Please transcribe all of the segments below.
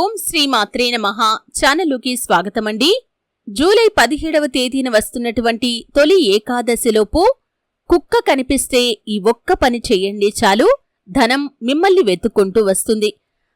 ఓం శ్రీ మాత్రే నమః. ఛానలుకి స్వాగతమండి. జూలై పదిహేడవ తేదీన వస్తున్నటువంటి తొలి ఏకాదశిలోపు కుక్క కనిపిస్తే ఈ ఒక్క పని చెయ్యండి చాలు. ధనం మిమ్మల్ని వెతుక్కుంటూ వస్తుంది.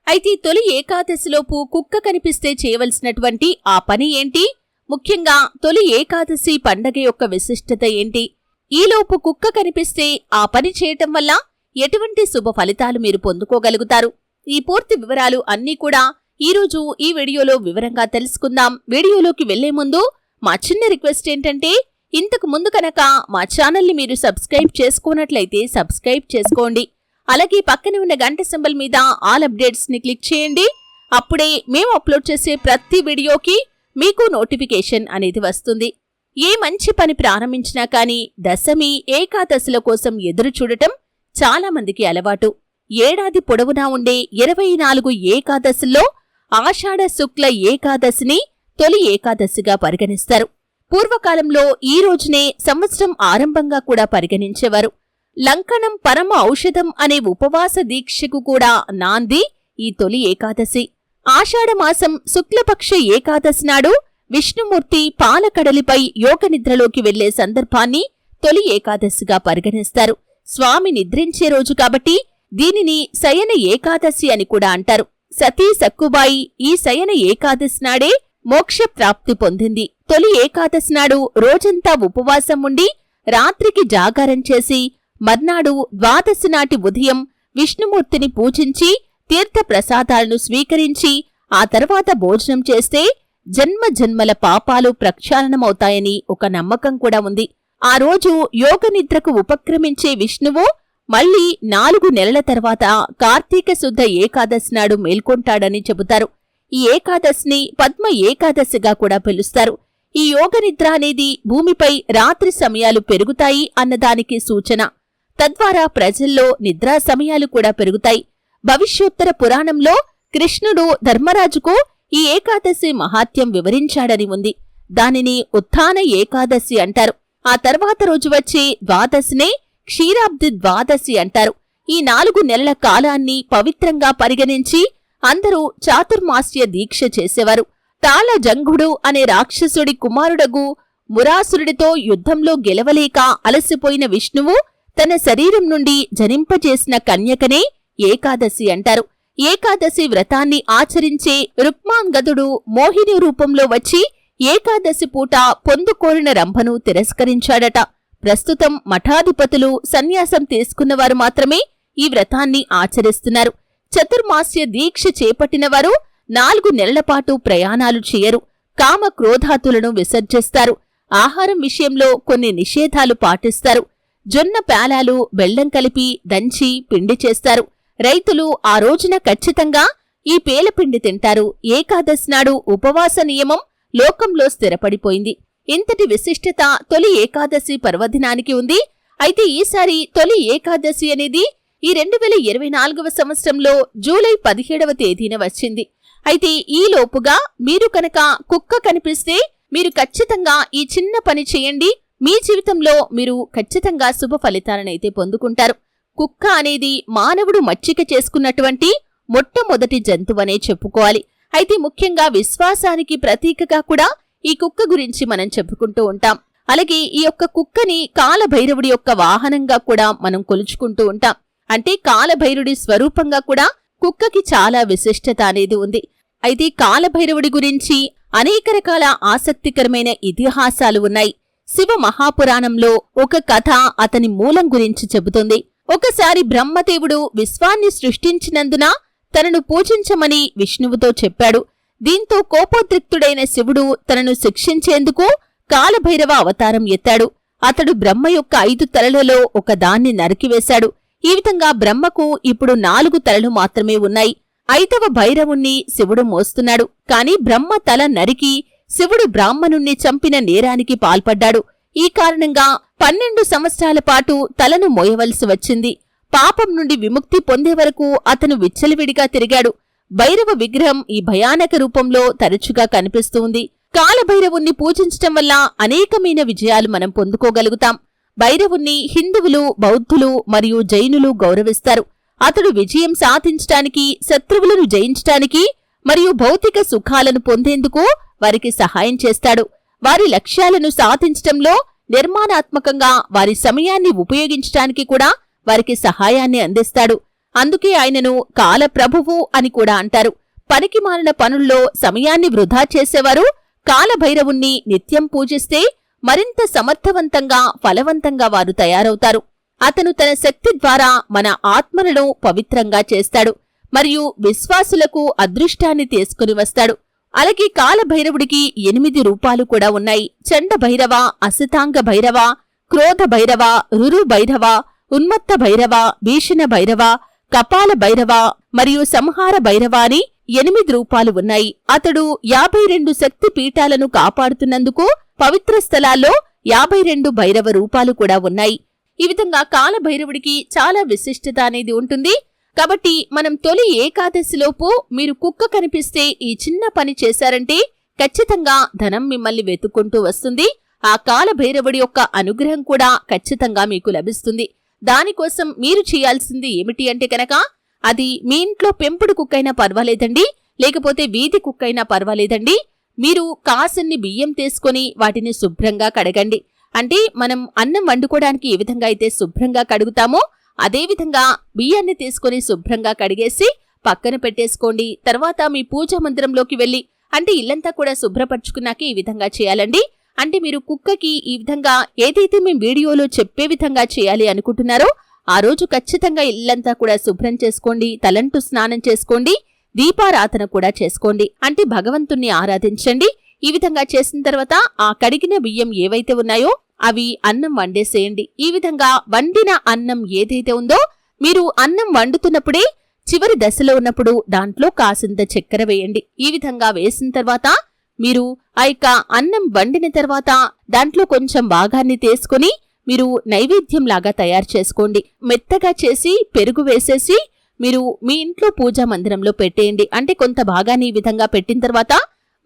అయితే తొలి ఏకాదశిలోపు కుక్క కనిపిస్తే చేయవలసినటువంటి ఆ పని ఏంటి? ముఖ్యంగా తొలి ఏకాదశి పండగ యొక్క విశిష్టత ఏంటి? ఈలోపు కుక్క కనిపిస్తే ఆ పని చేయటం వల్ల ఎటువంటి శుభ ఫలితాలు మీరు పొందుకోగలుగుతారు? ఈ పూర్తి వివరాలు అన్నీ కూడా ఈరోజు ఈ వీడియోలో వివరంగా తెలుసుకుందాం. వీడియోలోకి వెళ్ళే ముందు మా చిన్న రిక్వెస్ట్ ఏంటంటే ఇంతకు ముందు కనుక మా ఛానల్ని మీరు సబ్స్క్రైబ్ చేసుకున్నట్లయితే సబ్స్క్రైబ్ చేసుకోండి. అలాగే పక్కనే ఉన్న గంట సింబల్ మీద ఆల్ అప్డేట్స్ని క్లిక్ చేయండి. అప్పుడే మేము అప్లోడ్ చేసే ప్రతి వీడియోకి మీకు నోటిఫికేషన్ అనేది వస్తుంది. ఏ మంచి పని ప్రారంభించినా కానీ దశమి ఏకాదశుల కోసం ఎదురు చూడటం చాలామందికి అలవాటు. ఏడాది పొడవునా ఉండే ఇరవై నాలుగు ఏకాదశుల్లో ఆషాఢ శుక్ల ఏకాదశిని తొలి ఏకాదశిగా పరిగణిస్తారు. పూర్వకాలంలో ఈ రోజునే సంవత్సరం ఆరంభంగా కూడా పరిగణించేవారు. లంకణం పరమ ఔషధం అనే ఉపవాస దీక్షకు కూడా నాంది ఈ తొలి ఏకాదశి. ఆషాఢమాసం శుక్లపక్ష ఏకాదశి నాడు విష్ణుమూర్తి పాలకడలిపై యోగనిద్రలోకి వెళ్ళే సందర్భాన్ని తొలి ఏకాదశిగా పరిగణిస్తారు. స్వామి నిద్రించే రోజు కాబట్టి దీనిని శయన ఏకాదశి అని కూడా అంటారు. సతీ సక్కుబాయి ఈ శయన ఏకాదశి నాడే మోక్షప్రాప్తి పొందింది. తొలి ఏకాదశి నాడు రోజంతా ఉపవాసం ఉండి రాత్రికి జాగారం చేసి మర్నాడు ద్వాదశి నాటి ఉదయం విష్ణుమూర్తిని పూజించి తీర్థప్రసాదాలను స్వీకరించి ఆ తర్వాత భోజనం చేస్తే జన్మ జన్మల పాపాలు ప్రక్షాళనమవుతాయని ఒక నమ్మకం కూడా ఉంది. ఆ రోజు యోగనిద్రకు ఉపక్రమించే విష్ణువు మళ్ళీ నాలుగు నెలల తర్వాత కార్తీక శుద్ధ ఏకాదశి నాడు మేల్కొంటాడని చెబుతారు. ఈ ఏకాదశిని పద్మ ఏకాదశిగా కూడా పిలుస్తారు. ఈ యోగనిద్ర అనేది భూమిపై రాత్రి సమయాలు పెరుగుతాయి అన్నదానికి సూచన. తద్వారా ప్రజల్లో నిద్రా సమయాలు కూడా పెరుగుతాయి. భవిష్యోత్తర పురాణంలో కృష్ణుడు ధర్మరాజుకు ఈ ఏకాదశి మహాత్యం వివరించాడని ఉంది. దానిని ఉత్థాన ఏకాదశి అంటారు. ఆ తర్వాత రోజు వచ్చే ద్వాదశినే క్షీరాబ్ది ద్వాదశి అంటారు. ఈ నాలుగు నెలల కాలాన్ని పవిత్రంగా పరిగణించి అందరూ చాతుర్మాస్య దీక్ష చేసేవారు. తాళ జంఘుడు అనే రాక్షసుడి కుమారుడగు మురాసురుడితో యుద్ధంలో గెలవలేక అలసిపోయిన విష్ణువు తన శరీరం నుండి జనింపజేసిన కన్యకనే ఏకాదశి అంటారు. ఏకాదశి వ్రతాన్ని ఆచరించే రుక్మాంగదుడు మోహిని రూపంలో వచ్చి ఏకాదశి పూట పొందుకోరిన రంభను తిరస్కరించాడట. ప్రస్తుతం మఠాధిపతులు సన్యాసం తీసుకున్నవారు మాత్రమే ఈ వ్రతాన్ని ఆచరిస్తున్నారు. చతుర్మాస్య దీక్ష చేపట్టినవారు నాలుగు నెలల పాటు ప్రయాణాలు చేయరు. కామ క్రోధాతులను విసర్జిస్తారు. ఆహారం విషయంలో కొన్ని నిషేధాలు పాటిస్తారు. జొన్న పేలాలు బెల్లం కలిపి దంచి పిండి చేస్తారు. రైతులు ఆ రోజున ఖచ్చితంగా ఈ పేలపిండి తింటారు. ఏకాదశి నాడు ఉపవాస నియమం లోకంలో స్థిరపడిపోయింది. ఇంతటి విశిష్టత తొలి ఏకాదశి పర్వదినానికి ఉంది. అయితే ఈసారి తొలి ఏకాదశి అనేది ఈ రెండు వేల ఇరవై నాలుగవ సంవత్సరంలో జూలై పదిహేడవ తేదీన వచ్చింది. అయితే ఈ లోపుగా మీరు కనుక కుక్క కనిపిస్తే మీరు ఖచ్చితంగా ఈ చిన్న పని చేయండి. మీ జీవితంలో మీరు ఖచ్చితంగా శుభ ఫలితాలనైతే పొందుకుంటారు. కుక్క అనేది మానవుడు మచ్చిక చేసుకున్నటువంటి మొట్టమొదటి జంతువనే చెప్పుకోవాలి. అయితే ముఖ్యంగా విశ్వాసానికి ప్రతీకగా కూడా ఈ కుక్క గురించి మనం చెప్పుకుంటూ ఉంటాం. అలాగే ఈ యొక్క కుక్కని కాలభైరవుడి యొక్క వాహనంగా కూడా మనం కొలుచుకుంటూ ఉంటాం. అంటే కాలభైరుడి స్వరూపంగా కూడా కుక్కకి చాలా విశిష్టత అనేది ఉంది. అయితే కాలభైరవుడి గురించి అనేక రకాల ఆసక్తికరమైన ఇతిహాసాలు ఉన్నాయి. శివ మహాపురాణంలో ఒక కథ అతని మూలం గురించి చెబుతుంది. ఒకసారి బ్రహ్మదేవుడు విశ్వాన్ని సృష్టించినందున తనను పూజించమని విష్ణువుతో చెప్పాడు. దీంతో కోపోద్రిక్తుడైన శివుడు తనను శిక్షించేందుకు కాలభైరవ అవతారం ఎత్తాడు. అతడు బ్రహ్మ యొక్క ఐదు తలలలో ఒక దాన్ని నరికివేశాడు. ఈ విధంగా బ్రహ్మకు ఇప్పుడు నాలుగు తలలు మాత్రమే ఉన్నాయి. ఐదవ భైరవుణ్ణి శివుడు మోస్తున్నాడు. కాని బ్రహ్మ తల నరికి శివుడు బ్రాహ్మణుణ్ణి చంపిన నేరానికి పాల్పడ్డాడు. ఈ కారణంగా పన్నెండు సంవత్సరాల పాటు తలను మోయవలసి వచ్చింది. పాపం నుండి విముక్తి పొందే వరకు అతను విచ్చలవిడిగా తిరిగాడు. భైరవ విగ్రహం ఈ భయానక రూపంలో తరచుగా కనిపిస్తుంది. కాలభైరవుణ్ణి పూజించటం వల్ల అనేకమైన విజయాలు మనం పొందుకోగలుగుతాం. భైరవుణ్ణి హిందువులు బౌద్ధులు మరియు జైనులు గౌరవిస్తారు. అతడు విజయం సాధించటానికి శత్రువులను జయించటానికి మరియు భౌతిక సుఖాలను పొందేందుకు వారికి సహాయం చేస్తాడు. వారి లక్ష్యాలను సాధించటంలో నిర్మాణాత్మకంగా వారి సమయాన్ని ఉపయోగించటానికి కూడా వారికి సహాయాన్ని అందిస్తాడు. అందుకే ఆయనను కాలప్రభువు అని కూడా అంటారు. పనికి మారిన పనుల్లో సమయాన్ని వృధా చేసేవారు కాలభైరవుణ్ణి నిత్యం పూజిస్తే మరింత సమర్థవంతంగా ఫలవంతంగా వారు తయారవుతారు. అతను తన శక్తి ద్వారా మన ఆత్మలను పవిత్రంగా చేస్తాడు మరియు విశ్వాసులకు అదృష్టాన్ని తీసుకుని వస్తాడు. అలాగే కాలభైరవుడికి ఎనిమిది రూపాలు కూడా ఉన్నాయి. చండ భైరవ అసితాంగ భైరవ క్రోధ భైరవ రురు భైరవ ఉన్మత్త భైరవ భీషణ భైరవ కపాల భైరవ మరియు సంహార భైరవ అని ఎనిమిది రూపాలు ఉన్నాయి. అతడు యాభై రెండు శక్తి పీఠాలను కాపాడుతున్నందుకు పవిత్ర స్థలాల్లో యాభై రెండు భైరవ రూపాలు కూడా ఉన్నాయి. ఈ విధంగా కాలభైరవుడికి చాలా విశిష్టత అనేది ఉంటుంది. కాబట్టి మనం తొలి ఏకాదశిలోపు మీరు కుక్క కనిపిస్తే ఈ చిన్న పని చేశారంటే ఖచ్చితంగా ధనం మిమ్మల్ని వెతుక్కుంటూ వస్తుంది. ఆ కాలభైరవుడి యొక్క అనుగ్రహం కూడా ఖచ్చితంగా మీకు లభిస్తుంది. దానికోసం మీరు చేయాల్సింది ఏమిటి అంటే కనుక అది మీ ఇంట్లో పెంపుడు కుక్కైనా పర్వాలేదండి లేకపోతే వీధి కుక్కైనా పర్వాలేదండి. మీరు కాసన్ని బియ్యం తీసుకొని వాటిని శుభ్రంగా కడగండి. అంటే మనం అన్నం వండుకోవడానికి ఏ విధంగా అయితే శుభ్రంగా కడుగుతామో అదేవిధంగా బియ్యాన్ని తీసుకొని శుభ్రంగా కడిగేసి పక్కన పెట్టేసుకోండి. తర్వాత మీ పూజా మందిరంలోకి వెళ్ళి అంటే ఇల్లంతా కూడా శుభ్రపరచుకున్నాక ఈ విధంగా చేయాలండి. అంటే మీరు కుక్కకి ఈ విధంగా ఏదైతే మేము వీడియోలో చెప్పే విధంగా చేయాలి అనుకుంటున్నారో ఆ రోజు ఖచ్చితంగా ఇల్లంతా కూడా శుభ్రం చేసుకోండి తలంటు స్నానం చేసుకోండి దీపారాధన కూడా చేసుకోండి. అంటే భగవంతుణ్ణి ఆరాధించండి. ఈ విధంగా చేసిన తర్వాత ఆ కడిగిన బియ్యం ఏవైతే ఉన్నాయో అవి అన్నం వండేసేయండి. ఈ విధంగా వండిన అన్నం ఏదైతే ఉందో మీరు అన్నం వండుతున్నప్పుడే చివరి దశలో ఉన్నప్పుడు దాంట్లో కాసింత చక్కెర వేయండి. ఈ విధంగా వేసిన తర్వాత మీరు ఆ యొక్క అన్నం వండిన తర్వాత దాంట్లో కొంచెం భాగాన్ని తీసుకుని మీరు నైవేద్యంలాగా తయారు చేసుకోండి. మెత్తగా చేసి పెరుగు వేసేసి మీరు మీ ఇంట్లో పూజా మందిరంలో పెట్టేయండి. అంటే కొంత భాగాన్ని ఈ విధంగా పెట్టిన తర్వాత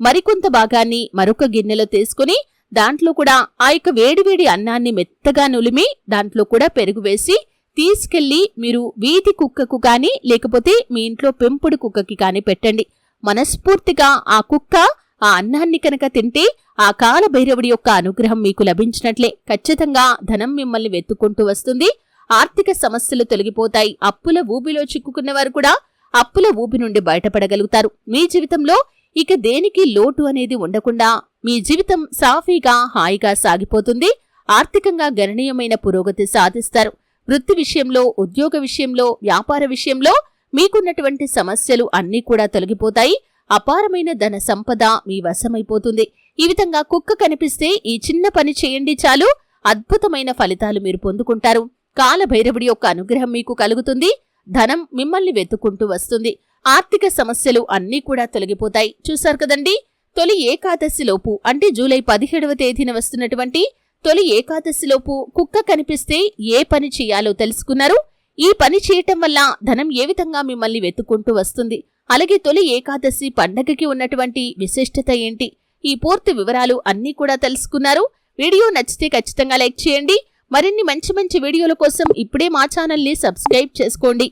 మరికొంత భాగాన్ని మరొక గిన్నెలో తీసుకుని దాంట్లో కూడా ఆ యొక్క వేడివేడి అన్నాన్ని మెత్తగా నులిమి దాంట్లో కూడా పెరుగు వేసి తీసుకెళ్ళి మీరు వీధి కుక్కకు కానీ లేకపోతే మీ ఇంట్లో పెంపుడు కుక్కకి కానీ పెట్టండి. మనస్ఫూర్తిగా ఆ కుక్క ఆ అన్నాన్ని కనుక తింటే ఆ కాలభైరవుడి యొక్క అనుగ్రహం మీకు లభించినట్లే. ఖచ్చితంగా ధనం మిమ్మల్ని వెతుక్కుంటూ వస్తుంది. ఆర్థిక సమస్యలు తొలగిపోతాయి. అప్పుల ఊబిలో చిక్కుకున్న వారు కూడా అప్పుల ఊబి నుండి బయటపడగలుగుతారు. మీ జీవితంలో ఇక దేనికి లోటు అనేది ఉండకుండా మీ జీవితం సాఫీగా హాయిగా సాగిపోతుంది. ఆర్థికంగా గణనీయమైన పురోగతి సాధిస్తారు. వృత్తి విషయంలో ఉద్యోగ విషయంలో వ్యాపార విషయంలో మీకున్నటువంటి సమస్యలు అన్నీ కూడా తొలగిపోతాయి. అపారమైన ధన సంపద మీ వశమైపోతుంది. ఈ విధంగా కుక్క కనిపిస్తే ఈ చిన్న పని చేయండి చాలు. అద్భుతమైన ఫలితాలు మీరు పొందుకుంటారు. కాలభైరవుడి యొక్క అనుగ్రహం మీకు కలుగుతుంది. ధనం మిమ్మల్ని వెతుక్కుంటూ వస్తుంది. ఆర్థిక సమస్యలు అన్నీ కూడా తొలగిపోతాయి. చూశారు కదండి? తొలి ఏకాదశిలోపు అంటే జూలై పదిహేడవ తేదీన వస్తున్నటువంటి తొలి ఏకాదశిలోపు కుక్క కనిపిస్తే ఏ పని చేయాలో తెలుసుకున్నారు. ఈ పని చేయటం వల్ల ధనం ఏ విధంగా మిమ్మల్ని వెతుక్కుంటూ వస్తుంది? అలాగే తొలి ఏకాదశి పండగకి ఉన్నటువంటి విశిష్టత ఏంటి? ఈ పూర్తి వివరాలు అన్నీ కూడా తెలుసుకున్నారు. వీడియో నచ్చితే ఖచ్చితంగా లైక్ చేయండి. మరిన్ని మంచి మంచి వీడియోల కోసం ఇప్పుడే మా ఛానల్ని సబ్స్క్రైబ్ చేసుకోండి.